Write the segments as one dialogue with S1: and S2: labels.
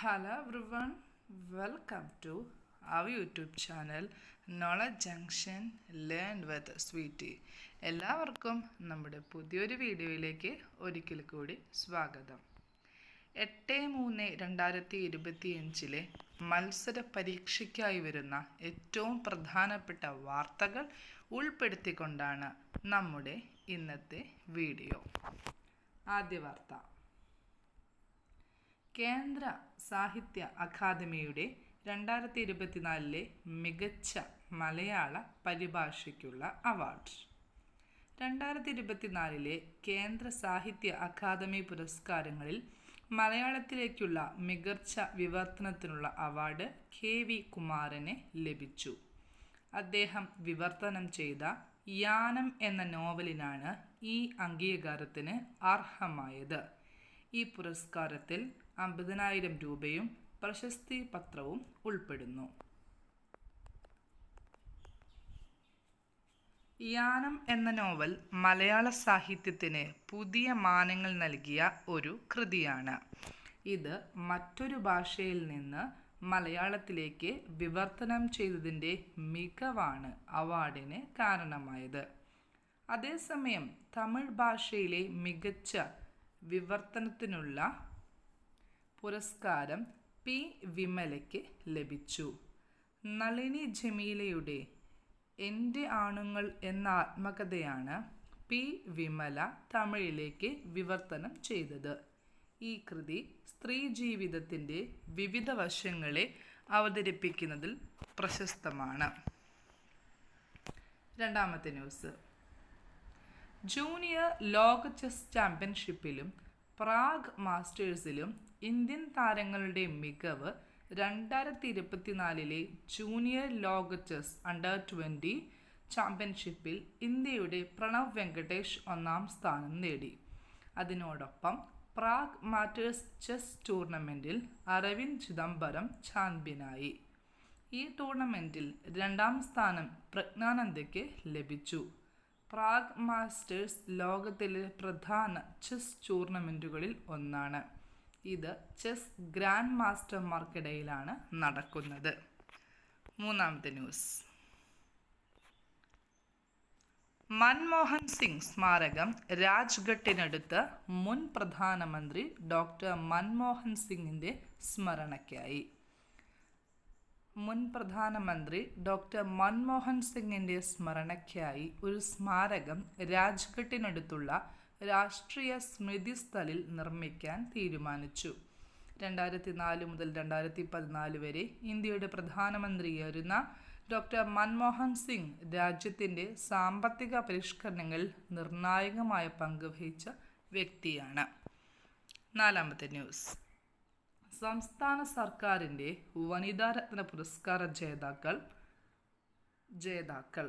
S1: Hello everyone, welcome to our YouTube channel knowledge junction learn with Sweetie. എല്ലാവർക്കും നമ്മുടെ പുതിയൊരു വീഡിയോയിലേക്ക് ഒരിക്കൽ കൂടി സ്വാഗതം. എട്ട് മൂന്ന് രണ്ടായിരത്തി ഇരുപത്തിയഞ്ചിലെ മത്സര പരീക്ഷയ്ക്കായി വരുന്ന ഏറ്റവും പ്രധാനപ്പെട്ട വാർത്തകൾ ഉൾപ്പെടുത്തിക്കൊണ്ടാണ് നമ്മുടെ ഇന്നത്തെ വീഡിയോ. ആദ്യ വാർത്ത. കേന്ദ്ര സാഹിത്യ അക്കാദമിയുടെ രണ്ടായിരത്തി ഇരുപത്തിനാലിലെ മികച്ച മലയാള പരിഭാഷയ്ക്കുള്ള അവാർഡ്. രണ്ടായിരത്തി ഇരുപത്തിനാലിലെ കേന്ദ്ര സാഹിത്യ അക്കാദമി പുരസ്കാരങ്ങളിൽ മലയാളത്തിലേക്കുള്ള മികച്ച വിവർത്തനത്തിനുള്ള അവാർഡ് കെ വി കുമാരന് ലഭിച്ചു. അദ്ദേഹം വിവർത്തനം ചെയ്ത യാനം എന്ന നോവലിനാണ് ഈ അംഗീകാരത്തിന് അർഹമായത്. ഈ പുരസ്കാരത്തിൽ അമ്പതിനായിരം രൂപയും പ്രശസ്തി പത്രവും ഉൾപ്പെടുന്നു. യാനം എന്ന നോവൽ മലയാള സാഹിത്യത്തിന് പുതിയ മാനങ്ങൾ നൽകിയ ഒരു കൃതിയാണ്. ഇത് മറ്റൊരു ഭാഷയിൽ നിന്ന് മലയാളത്തിലേക്ക് വിവർത്തനം ചെയ്തതിന്റെ മികവാണ് അവാർഡിന് കാരണമായത്. അതേസമയം തമിഴ് ഭാഷയിലെ മികച്ച വിവർത്തനത്തിനുള്ള പുരസ്കാരം പി വിമലയ്ക്ക് ലഭിച്ചു. നളിനി ജമീലയുടെ എന്റെ ആണുങ്ങൾ എന്ന ആത്മകഥയാണ് പി വിമല തമിഴിലേക്ക് വിവർത്തനം ചെയ്തത്. ഈ കൃതി സ്ത്രീ ജീവിതത്തിന്റെ വിവിധ വശങ്ങളെ അവതരിപ്പിക്കുന്നതിൽ പ്രശസ്തമാണ്. രണ്ടാമത്തെ ന്യൂസ്. ജൂനിയർ ലോക ചെസ് ചാമ്പ്യൻഷിപ്പിലും പ്രാഗ് മാസ്റ്റേഴ്സിലും ഇന്ത്യൻ താരങ്ങളുടെ മികവ് രണ്ടായിരത്തി ഇരുപത്തിനാലിലെ ജൂനിയർ ലോക ചെസ് അണ്ടർ ട്വന്റി ചാമ്പ്യൻഷിപ്പിൽ ഇന്ത്യയുടെ പ്രണവ് വെങ്കടേഷ് ഒന്നാം സ്ഥാനം നേടി. അതിനോടൊപ്പം പ്രാഗ് മാറ്റേഴ്സ് ചെസ് ടൂർണമെന്റിൽ അരവിന്ദ് ചിദംബരം ചാമ്പ്യനായി. ഈ ടൂർണമെന്റിൽ രണ്ടാം സ്ഥാനം പ്രജ്ഞാനന്ദയ്ക്ക് ലഭിച്ചു. പ്രാഗ് മാസ്റ്റേഴ്സ് ലോകത്തിലെ പ്രധാന ചെസ് ടൂർണമെന്റുകളിൽ ഒന്നാണ്. ഇത് ചെസ് ഗ്രാൻഡ് മാസ്റ്റർമാർക്കിടയിലാണ് നടക്കുന്നത്. മൂന്നാമത്തെ ന്യൂസ്. മൻമോഹൻ സിംഗ് സ്മാരകം രാജ്ഘട്ടിനടുത്ത് മുൻ പ്രധാനമന്ത്രി ഡോക്ടർ മൻമോഹൻ സിംഗിന്റെ സ്മരണയ്ക്കായി. മുൻ പ്രധാനമന്ത്രി ഡോക്ടർ മൻമോഹൻ സിംഗിന്റെ സ്മരണയ്ക്കായി ഒരു സ്മാരകം രാജ്ഘട്ടിനടുത്തുള്ള രാഷ്ട്രീയ സ്മൃതി സ്ഥലിൽ നിർമ്മിക്കാൻ തീരുമാനിച്ചു. രണ്ടായിരത്തി നാല് മുതൽ രണ്ടായിരത്തി പതിനാല് വരെ ഇന്ത്യയുടെ പ്രധാനമന്ത്രിയായിരുന്ന ഡോക്ടർ മൻമോഹൻ സിംഗ് രാജ്യത്തിന്റെ സാമ്പത്തിക പരിഷ്കരണങ്ങളിൽ നിർണായകമായ പങ്ക് വഹിച്ച വ്യക്തിയാണ്. നാലാമത്തെ ന്യൂസ്. സംസ്ഥാന സർക്കാരിന്റെ വനിതാരത്ന പുരസ്കാര ജേതാക്കൾ ജേതാക്കൾ.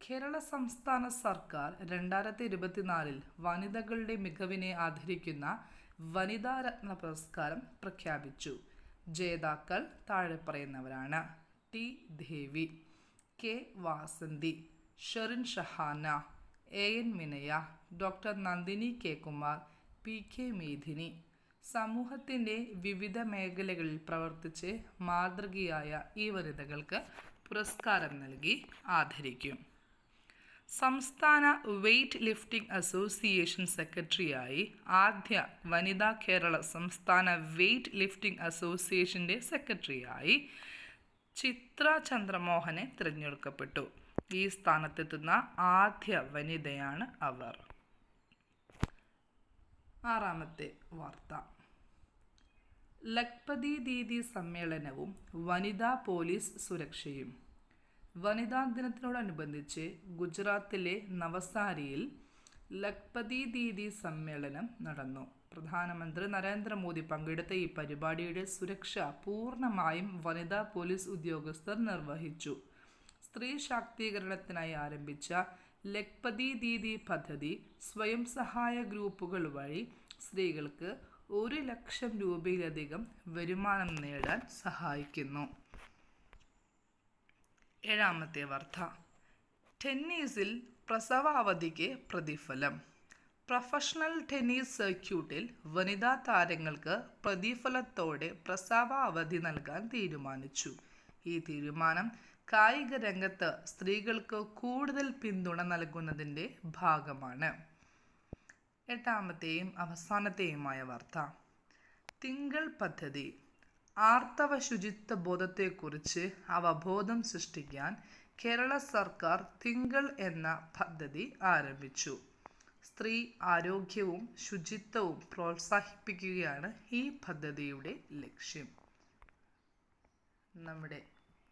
S1: കേരള സംസ്ഥാന സർക്കാർ രണ്ടായിരത്തി ഇരുപത്തിനാലിൽ വനിതകളുടെ മികവിനെ ആദരിക്കുന്ന വനിതാരത്ന പുരസ്കാരം പ്രഖ്യാപിച്ചു. ജേതാക്കൾ താഴെ പറയുന്നവരാണ്. T Devi K Vasanthi Sherin Shahana A N Vinaya doctor Nandini K Kumar P K Medhini സമൂഹത്തിന്റെ വിവിധ മേഖലകളിൽ പ്രവർത്തിച്ച് മാതൃകയായ ഈ വനിതകൾക്ക് പുരസ്കാരം നൽകി ആദരിക്കും. സംസ്ഥാന വെയ്റ്റ് ലിഫ്റ്റിംഗ് അസോസിയേഷൻ സെക്രട്ടറിയായി ആദ്യ വനിതാ കേരള സംസ്ഥാന വെയ്റ്റ് ലിഫ്റ്റിംഗ് അസോസിയേഷന്റെ സെക്രട്ടറിയായി ചിത്ര ചന്ദ്രമോഹനെ തിരഞ്ഞെടുക്കപ്പെട്ടു. ഈ സ്ഥാനത്തെത്തുന്ന ആദ്യ വനിതയാണ് അവർ. ആറാമത്തെ വാർത്ത. ലഖ്പതി ദീദി സമ്മേളനവും വനിതാ പോലീസ് സുരക്ഷയും. വനിതാ ദിനത്തിനോടനുബന്ധിച്ച് ഗുജറാത്തിലെ നവസാരിയിൽ ലഖ്പതി ദീദി സമ്മേളനം നടന്നു. പ്രധാനമന്ത്രി നരേന്ദ്രമോദി പങ്കെടുത്ത ഈ പരിപാടിയുടെ സുരക്ഷ പൂർണമായും വനിതാ പോലീസ് ഉദ്യോഗസ്ഥർ നിർവഹിച്ചു. സ്ത്രീ ശാക്തീകരണത്തിനായി ആരംഭിച്ച ലഖ്പതി ദീദി പദ്ധതി സ്വയം സഹായ ഗ്രൂപ്പുകൾ വഴി സ്ത്രീകൾക്ക് ഒരു ലക്ഷം രൂപയിലധികം വരുമാനം നേടാൻ സഹായിക്കുന്നു. ഏഴാമത്തെ വാർത്ത. ടെന്നീസിൽ പ്രസവാവധിക്ക് പ്രതിഫലം. പ്രൊഫഷണൽ ടെന്നീസ് സർക്യൂട്ടിൽ വനിതാ താരങ്ങൾക്ക് പ്രതിഫലത്തോടെ പ്രസവാവധി നൽകാൻ തീരുമാനിച്ചു. ഈ തീരുമാനം കായിക രംഗത്ത് സ്ത്രീകൾക്ക് കൂടുതൽ പിന്തുണ നൽകുന്നതിന്റെ ഭാഗമാണ്. എട്ടാമത്തെയും അവസാനത്തെയുമായ വാർത്ത. തിങ്കൾ പദ്ധതി. ആർത്തവ ശുചിത്വ ബോധത്തെക്കുറിച്ച് അവബോധം സൃഷ്ടിക്കാൻ കേരള സർക്കാർ തിങ്കൾ എന്ന പദ്ധതി ആരംഭിച്ചു. സ്ത്രീ ആരോഗ്യവും ശുചിത്വവും പ്രോത്സാഹിപ്പിക്കുകയാണ് ഈ പദ്ധതിയുടെ ലക്ഷ്യം. നമ്മുടെ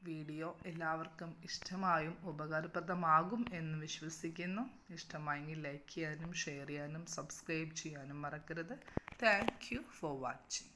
S1: വീഡിയോ എല്ലാവർക്കും ഇഷ്ടമായും ഉപകാരപ്രദമാകും എന്ന് വിശ്വസിക്കുന്നു. ഇഷ്ടമായെങ്കിൽ ലൈക്ക് ചെയ്യാനും ഷെയർ ചെയ്യാനും സബ്സ്ക്രൈബ് ചെയ്യാനും മറക്കരുത്. Thank for watching